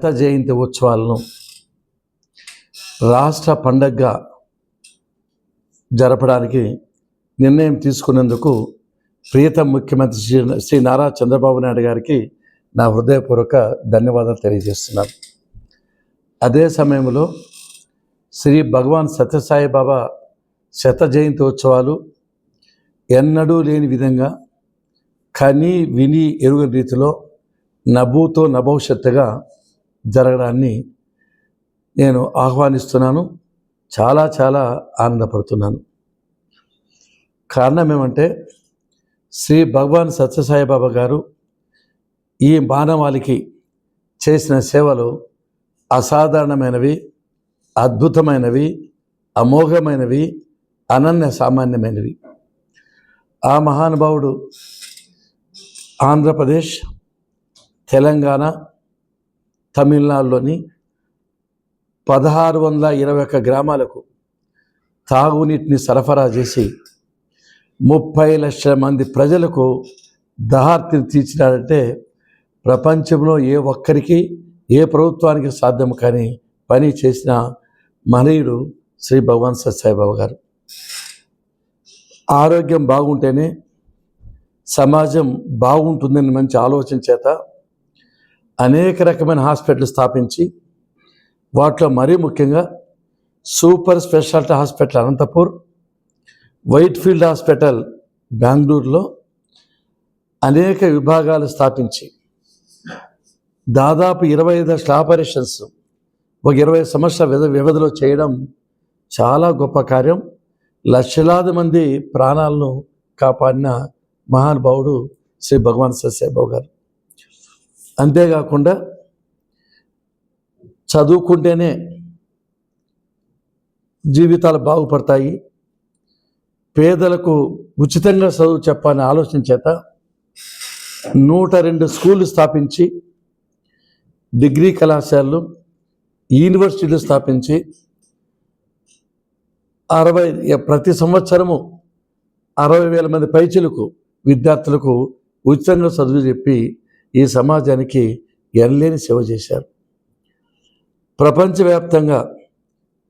శత జయంతి ఉత్సవాలను రాష్ట్ర పండగగా జరపడానికి నిర్ణయం తీసుకున్నందుకు ప్రియతమ ముఖ్యమంత్రి శ్రీ శ్రీ నారా చంద్రబాబు నాయుడు గారికి నా హృదయపూర్వక ధన్యవాదాలు తెలియజేస్తున్నాను. అదే సమయంలో శ్రీ భగవాన్ సత్యసాయి బాబా శత జయంతి ఉత్సవాలు ఎన్నడూ లేని విధంగా కని విని ఎరుగని రీతిలో నభూతో నభవిష్యత్తుగా జరగడాన్ని నేను ఆహ్వానిస్తున్నాను. చాలా చాలా ఆనందపడుతున్నాను. కారణం ఏమంటే శ్రీ భగవాన్ సత్యసాయిబాబా గారు ఈ మానవాళికి చేసిన సేవలు అసాధారణమైనవి అద్భుతమైనవి అమోఘమైనవి అనన్య సామాన్యమైనవి. ఆ మహానుభావుడు ఆంధ్రప్రదేశ్ తెలంగాణ తమిళనాడులోని పదహారు వందల ఇరవై ఒక్క గ్రామాలకు తాగునీటిని సరఫరా చేసి ముప్పై లక్షల మంది ప్రజలకు దహార్తిని తీర్చినాడంటే ప్రపంచంలో ఏ ఒక్కరికి ఏ ప్రభుత్వానికి సాధ్యం కానీ పని చేసిన మహనీయుడు శ్రీ భగవాన్ సత్యసాయిబాబా గారు. ఆరోగ్యం బాగుంటేనే సమాజం బాగుంటుందని మంచి ఆలోచన చేత అనేక రకమైన హాస్పిటల్ స్థాపించి వాటిలో మరీ ముఖ్యంగా super speciality hospital Anantapur Whitefield hospital బెంగళూరులో అనేక విభాగాలు స్థాపించి దాదాపు ఇరవై ఐదు లక్షల ఆపరేషన్స్ ఒక ఇరవై సంవత్సరాల వ్యవధిలో చేయడం చాలా గొప్ప కార్యం. లక్షలాది మంది ప్రాణాలను కాపాడిన మహానుభావుడు శ్రీ భగవాన్ సత్యసాయిబాబు గారు. అంతేకాకుండా చదువుకుంటేనే జీవితాలు బాగుపడతాయి. పేదలకు ఉచితంగా చదువు చెప్పాలని ఆలోచన చేత నూట రెండు స్కూళ్ళు స్థాపించి డిగ్రీ కళాశాలలు యూనివర్సిటీలు స్థాపించి అరవై ప్రతి సంవత్సరము అరవై వేల మంది పైచులకు విద్యార్థులకు ఉచితంగా చదువు చెప్పి ఈ సమాజానికి ఎనలేని సేవ చేశారు. ప్రపంచవ్యాప్తంగా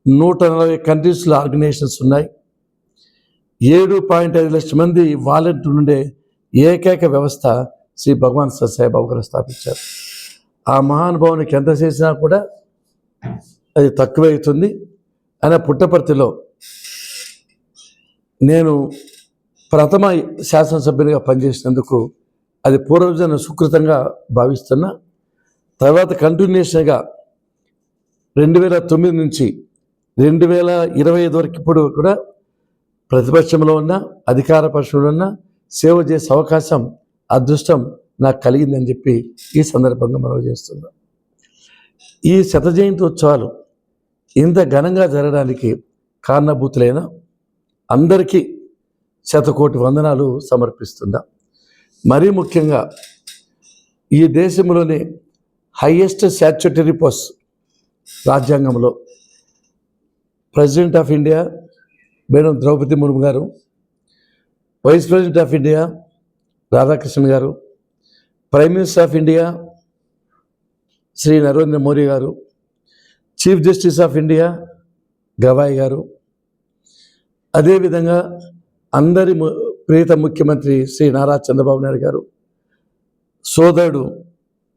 నూట నలభై కంట్రీస్లో ఆర్గనైజేషన్స్ ఉన్నాయి. ఏడు పాయింట్ ఐదు లక్షల మంది వాలంటీర్ నుండే ఏకైక వ్యవస్థ శ్రీ భగవాన్ సత్యసాయిబాబు గారు స్థాపించారు. ఆ మహానుభావునికి ఎంత చేసినా కూడా అది తక్కువైతుంది అవుతుంది. ఆయన పుట్టపర్తిలో నేను ప్రథమ శాసనసభ్యునిగా పనిచేసినందుకు అది పూర్వజన సుకృతంగా భావిస్తున్నా తర్వాత కంటిన్యూషన్గా రెండు వేల తొమ్మిది నుంచి రెండు వేల ఇరవై ఐదు వరకు ఇప్పుడు కూడా ప్రతిపక్షంలో ఉన్న అధికార పక్షంలో ఉన్న సేవ చేసే అవకాశం అదృష్టం నాకు కలిగిందని చెప్పి ఈ సందర్భంగా మనం చేస్తున్నాం. ఈ శత జయంతి ఉత్సవాలు ఇంత ఘనంగా జరగడానికి కారణభూతులైన అందరికీ శతకోటి వందనాలు సమర్పిస్తున్నాం. మరీ ముఖ్యంగా ఈ దేశంలోని హయ్యెస్ట్ స్టాచ్యుటరీ పోస్ట్ రాజ్యాంగంలో president of India madam Draupadi Murmu garu vice president of India Radhakrishna garu prime minister of India Shri Narendra Modi garu chief justice of India Gavai garu. అదేవిధంగా అందరి ప్రీత ముఖ్యమంత్రి శ్రీ నారా చంద్రబాబు నాయుడు గారు సోదరుడు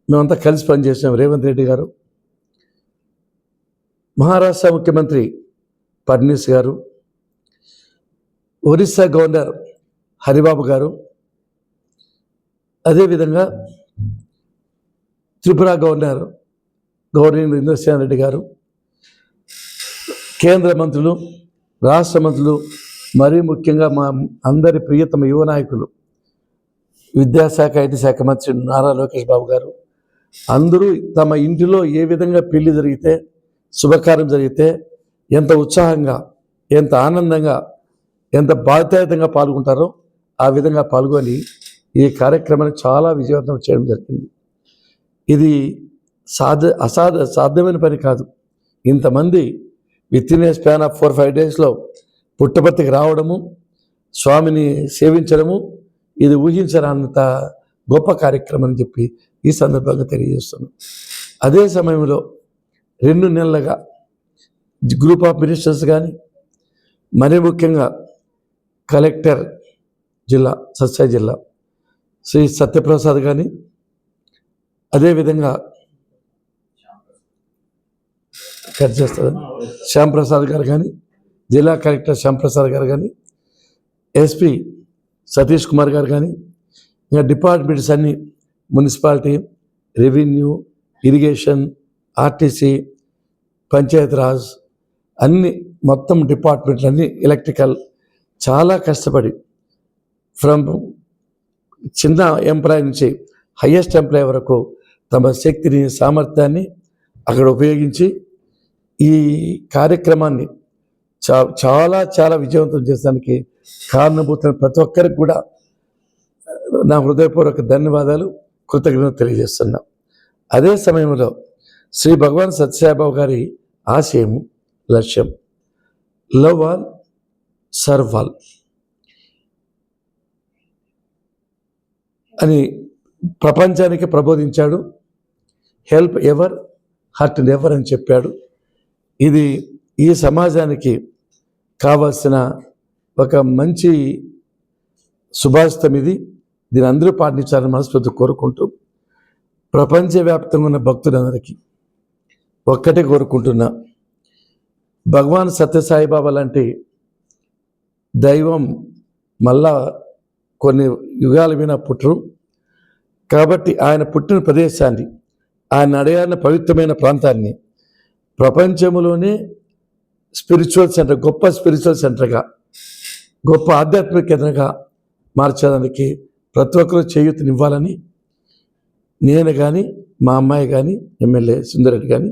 మేమంతా కలిసి పనిచేసాం రేవంత్ రెడ్డి గారు మహారాష్ట్ర ముఖ్యమంత్రి ఫడ్నీస్ గారు ఒరిస్సా గవర్నర్ హరిబాబు గారు అదేవిధంగా త్రిపుర గవర్నర్ గవర్నర్ ఇంద్రసేన రెడ్డి గారు కేంద్ర మంత్రులు రాష్ట్ర మంత్రులు మరీ ముఖ్యంగా మా అందరి ప్రియతమ యువ నాయకులు విద్యాశాఖ ఐటీ శాఖ మంత్రి నారా లోకేష్ బాబు గారు అందరూ తమ ఇంటిలో ఏ విధంగా పెళ్ళి జరిగితే శుభకార్యం జరిగితే ఎంత ఉత్సాహంగా ఎంత ఆనందంగా ఎంత బాధ్యతంగా పాల్గొంటారో ఆ విధంగా పాల్గొని ఈ కార్యక్రమాన్ని చాలా విజయవంతం చేయడం జరిగింది. ఇది సాధ్య అసాధ సాధ్యమైన పని కాదు. ఇంతమంది with in a span of four five డేస్లో పుట్టపర్తికి రావడము స్వామిని సేవించడము ఇది ఊహించరానంత గొప్ప కార్యక్రమం అని చెప్పి ఈ సందర్భంగా తెలియజేస్తున్నాను అదే సమయంలో రెండు నెలలుగా గ్రూప్ ఆఫ్ మినిస్టర్స్ కానీ మరీ ముఖ్యంగా కలెక్టర్ జిల్లా సత్య జిల్లా శ్రీ సత్యప్రసాద్ కానీ అదేవిధంగా కట్ చేస్తారు శ్యాంప్రసాద్ గారు కానీ జిల్లా కలెక్టర్ శ్యాంప్రసాద్ గారు కానీ ఎస్పి సతీష్ కుమార్ గారు కానీ ఇంకా డిపార్ట్మెంట్స్ అన్ని municipality revenue irrigation RTC panchayat raj అన్ని మొత్తం డిపార్ట్మెంట్లు అన్ని ఎలక్ట్రికల్. చాలా కష్టపడి ఫ్రమ్ చిన్న ఎంప్లాయ్ నుంచి హయ్యెస్ట్ ఎంప్లాయ్ వరకు తమ శక్తిని సామర్థ్యాన్ని అక్కడ ఉపయోగించి ఈ కార్యక్రమాన్ని చా చాలా చాలా విజయవంతం చేసడానికి కారణభూతున్న ప్రతి ఒక్కరికి కూడా నా హృదయపూర్వక ధన్యవాదాలు కృతజ్ఞతలు తెలియజేస్తున్నా. అదే సమయంలో శ్రీ భగవాన్ సత్యసాయిబాబు గారి ఆశయం లక్ష్యం లవ్ ఆల్ సర్వ్ ఆల్ అని ప్రపంచానికి ప్రబోధించాడు. హెల్ప్ ఎవర్ హర్ట్ ఎవర్ అని చెప్పాడు. ఇది ఈ సమాజానికి కావాల్సిన ఒక మంచి సుభాషితం ఇది. దీని అందరూ పాటించాలని మనస్ఫూర్తి కోరుకుంటూ ప్రపంచవ్యాప్తంగా ఉన్న భక్తులందరికీ ఒక్కటే కోరుకుంటున్నా భగవాన్ సత్యసాయిబాబా లాంటి దైవం మళ్ళా కొన్ని యుగాల మీద పుట్టరు. కాబట్టి ఆయన పుట్టిన ప్రదేశాన్ని ఆయన అడయాన్న పవిత్రమైన ప్రాంతాన్ని ప్రపంచంలోనే స్పిరిచువల్ సెంటర్ గొప్ప స్పిరిచువల్ సెంటర్గా గొప్ప ఆధ్యాత్మిక కేంద్రంగా మార్చడానికి ప్రతి ఒక్కరూ చేయూతనివ్వాలని నేను కానీ మా అమ్మాయి కానీ ఎమ్మెల్యే సుందరెడ్డి కానీ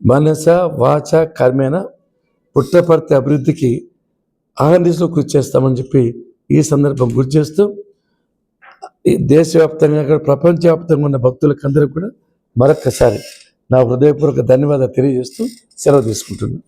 మనస వాచ కర్మేణ పుట్టపర్తి అభివృద్ధికి ఆంధ్రదేశ్లో కృషి చేస్తామని చెప్పి ఈ సందర్భం గుర్తు చేస్తూ దేశవ్యాప్తంగా ప్రపంచవ్యాప్తంగా ఉన్న భక్తులకు అందరికీ కూడా మరొక్కసారి నా హృదయపూర్వక ధన్యవాదాలు తెలియజేస్తూ సెలవు తీసుకుంటున్నాను.